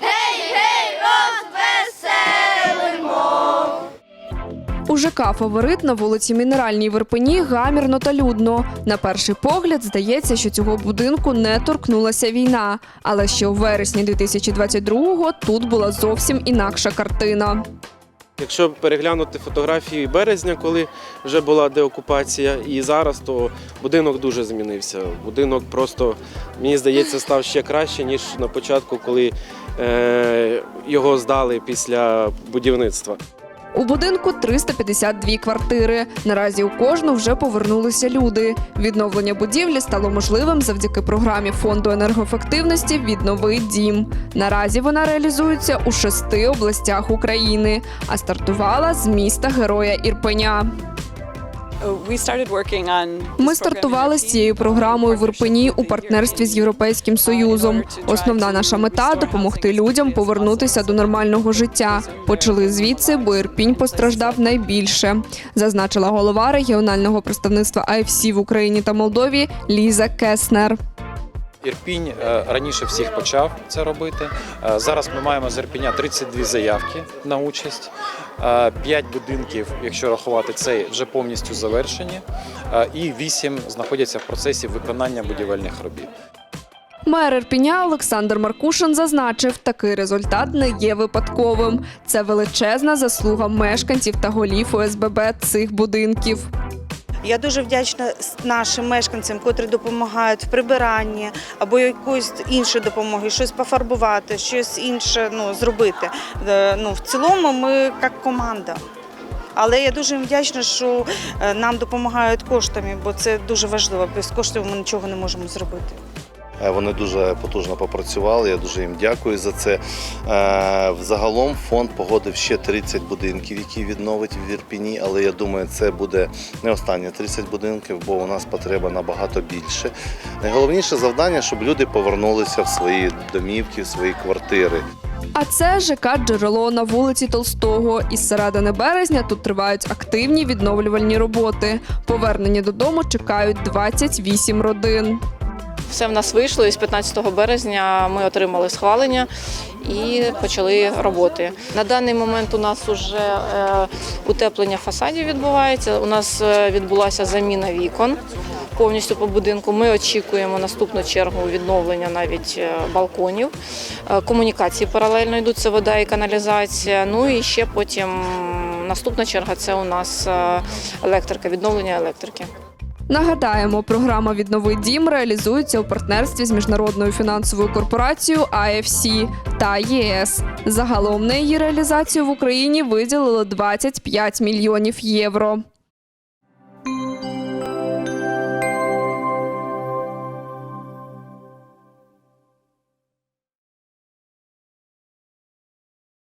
Гей, гей, розвеселимо. У ЖК фаворит на вулиці Мінеральній Верпені гамірно та людно. На перший погляд здається, що цього будинку не торкнулася війна. Але ще у вересні 2022-го тут була зовсім інакша картина. Якщо переглянути фотографії березня, коли вже була деокупація, і зараз, то будинок дуже змінився. Будинок просто, мені здається, став ще краще, ніж на початку, коли його здали після будівництва. У будинку 352 квартири. Наразі у кожну вже повернулися люди. Відновлення будівлі стало можливим завдяки програмі фонду енергоефективності Віднови дім. Наразі вона реалізується у шести областях України, а стартувала з міста Героя Ірпеня. Ми стартували з цією програмою в Ірпені у партнерстві з Європейським Союзом. Основна наша мета допомогти людям повернутися до нормального життя. Почали звідси, бо Ірпінь постраждав найбільше, зазначила голова регіонального представництва АФСі в Україні та Молдові Ліза Кеснер. Ірпінь е, раніше всіх почав це робити. Е, Зараз ми маємо з Ірпіня 32 заявки на участь. Е, П'ять будинків, якщо рахувати цей, вже повністю завершені, і вісім знаходяться в процесі виконання будівельних робіт. Мер Ірпіня Олександр Маркушин зазначив, такий результат не є випадковим. Це величезна заслуга мешканців та голів ОСББ цих будинків. Я дуже вдячна нашим мешканцям, котрі допомагають в прибиранні або якоїсь іншої допомоги, щось пофарбувати, щось інше ну, зробити. Е, Ну, в цілому ми як команда. Але я дуже вдячна, що е, нам допомагають коштами, бо це дуже важливо. Без коштів ми нічого не можемо зробити. Е, Вони дуже потужно попрацювали. Я дуже їм дякую за це. Е, Взагалом фонд погодив ще 30 будинків, які відновить в Ірпіні, але я думаю, це буде не останні 30 будинків, бо у нас потреба набагато більше. Найголовніше завдання, щоб люди повернулися в свої домівки, в свої квартири. А це ЖК Джерело на вулиці Толстого. Із середини березня тут тривають активні відновлювальні роботи. Повернення додому чекають 28 родин. Все в нас вийшло, і з 15 березня ми отримали схвалення і почали роботи. На даний момент у нас вже е, утеплення фасадів відбувається. У нас е, відбулася заміна вікон повністю по будинку. Ми очікуємо наступну чергу відновлення навіть е, балконів. Комунікації паралельно йдуть це вода і каналізація. Ну і ще потім наступна черга це у нас електрика, відновлення електрики. Нагадаємо, програма Віднови дім реалізується у партнерстві з міжнародною фінансовою корпорацією IFC та ЄС. Загалом на її реалізацію в Україні виділили 25 мільйонів євро.